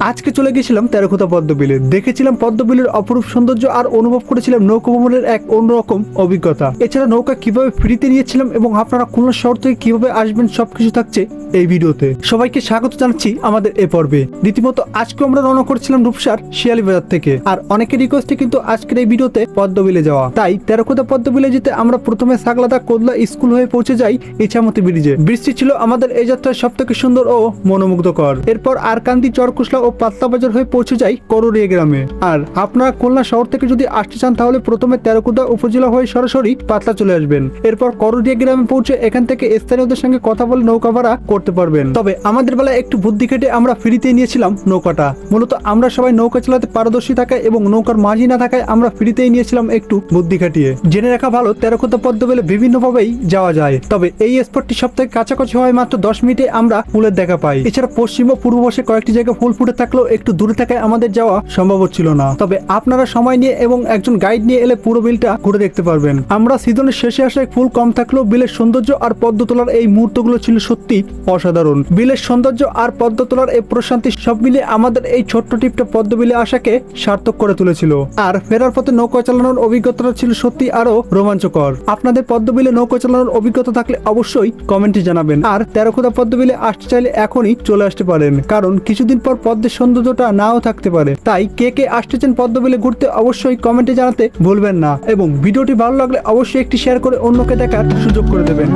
আজকে চলে গেছিলাম তেরোখোতা পদ্মবিলে। দেখেছিলাম পদ্মবিলের অপরূপ সৌন্দর্য আর অনুভব করেছিলাম নৌকা ভ্রমণের এক অন্যরকম অভিজ্ঞতা। এছাড়া নৌকা কীভাবে ফ্রিতে নিয়েছিলাম এবং আপনারা খুলনা শহর থেকে কীভাবে আসবেন সবকিছু থাকছে এই ভিডিওতে। সবাইকে স্বাগত জানাচ্ছি আমাদের এ পর্বে। রীতিমতো আজকে আমরা রওনা করছিলাম রূপসার শিয়ালি বাজার থেকে। আর অনেকের রিকোয়েস্টে কিন্তু আজকের এই ভিডিওতে পদ্মবিলে যাওয়া। তাই তেরোখোতা পদ্মবিলে যেতে আমরা প্রথমে সাগলাদা কোদলা স্কুল হয়ে পৌঁছে যাই ইছামতি ব্রিজে। বৃষ্টি ছিল আমাদের এই যাত্রার সব থেকে সুন্দর ও মনোমুগ্ধকর। এরপর আরকান্দি চরকুশলা ও পাত্তা বাজার হয়ে পৌঁছে যাই করুরিয়া গ্রামে। আর আপনারা খুলনা শহর থেকে যদি আসতে চান, তাহলে প্রথমে তেরোকুদা উপজেলা হয়ে সরাসরি পাতলা চলে আসবেন। এরপর করুরিয়া গ্রামে পৌঁছে এখান থেকে স্থানীয়দের সঙ্গে কথা বলে নৌকা ভাড়া করতে পারবেন। তবে আমাদের বেলায় একটু বুদ্ধি খেটে আমরা ফ্রিতে নিয়েছিলাম নৌকাটা। মূলত আমরা সবাই নৌকা চালাতে পারদর্শী থাকায় এবং নৌকার মাঝি না থাকায় আমরা ফ্রিতেই নিয়েছিলাম একটু বুদ্ধি খাটিয়ে। জেনে রাখা ভালো তেরোকোতা পদ্ম বেলে বিভিন্নভাবেই যাওয়া যায়। তবে এই স্পটটি সব থেকে কাছাকাছি হয় মাত্র দশ মিনিটে আমরা ফুলের দেখা পাই। এছাড়া পশ্চিম ও পূর্ব পাশে কয়েকটি জায়গায় ফুল ফুটে থাকলেও একটু দূরে থাকায় আমাদের যাওয়া সম্ভব ছিল না। তবে আপনারা সময় নিয়ে এবং একজন গাইড নিয়ে এলে পুরো বিলটা ঘুরে দেখতে পারবেন। আমরা সিজনের শেষে আসায় ফুল কম থাকলেও বিলের সৌন্দর্য আর পদ্ম তোলার এই মুহূর্তগুলো ছিল সত্যি অসাধারণ। বিলের সৌন্দর্য আর পদ্ম তোলার এই প্রশান্তি সব মিলে আমাদের এই ছোট্ট টিপটা পদ্ম বিলে আসাকে সার্থক করে তুলেছিল। আর ফেরার পথে নৌকা চালানোর অভিজ্ঞতাটা ছিল সত্যি আরও রোমাঞ্চকর। আপনাদের পদ্ম বিলে নৌকা চালানোর অভিজ্ঞতা থাকলে অবশ্যই কমেন্টে জানাবেন। আর তেরোখোদা পদ্ম বিলে আসতে চাইলে এখনই চলে আসতে পারেন। কারণ কিছুদিন পর পদ্মের সৌন্দর্যটা নাও থাকতে পারে। তাই কে কে আসতেছেন পদ্মবিলে ঘুরতে অবশ্যই কমেন্টে জানাতে ভুলবেন না এবং ভিডিওটি ভালো লাগলে অবশ্যই একটি শেয়ার করে অন্যকে দেখার সুযোগ করে দেবেন।